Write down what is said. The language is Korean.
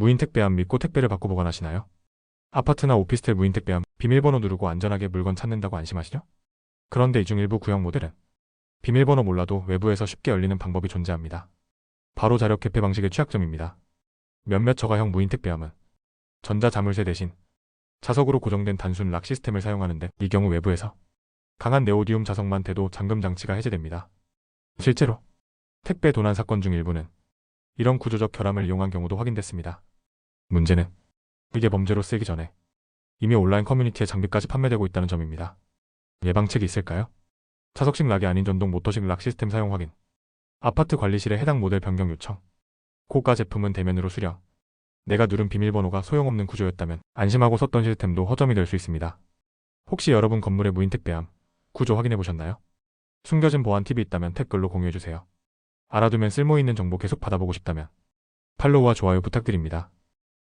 무인 택배함 믿고 택배를 받고 보관하시나요? 아파트나 오피스텔 무인 택배함 비밀번호 누르고 안전하게 물건 찾는다고 안심하시죠? 그런데 이 중 일부 구형 모델은 비밀번호 몰라도 외부에서 쉽게 열리는 방법이 존재합니다. 바로 자력 개폐 방식의 취약점입니다. 몇몇 저가형 무인 택배함은 전자 자물쇠 대신 자석으로 고정된 단순 락 시스템을 사용하는데 이 경우 외부에서 강한 네오디움 자석만 대도 잠금 장치가 해제됩니다. 실제로 택배 도난 사건 중 일부는 이런 구조적 결함을 이용한 경우도 확인됐습니다. 문제는 이게 범죄로 쓰이기 전에 이미 온라인 커뮤니티에 장비까지 판매되고 있다는 점입니다. 예방책이 있을까요? 자석식 락이 아닌 전동 모터식 락 시스템 사용 확인. 아파트 관리실에 해당 모델 변경 요청. 고가 제품은 대면으로 수령. 내가 누른 비밀번호가 소용없는 구조였다면 안심하고 썼던 시스템도 허점이 될 수 있습니다. 혹시 여러분 건물의 무인 택배함 구조 확인해 보셨나요? 숨겨진 보안 팁이 있다면 댓글로 공유해 주세요. 알아두면 쓸모 있는 정보 계속 받아보고 싶다면 팔로우와 좋아요 부탁드립니다.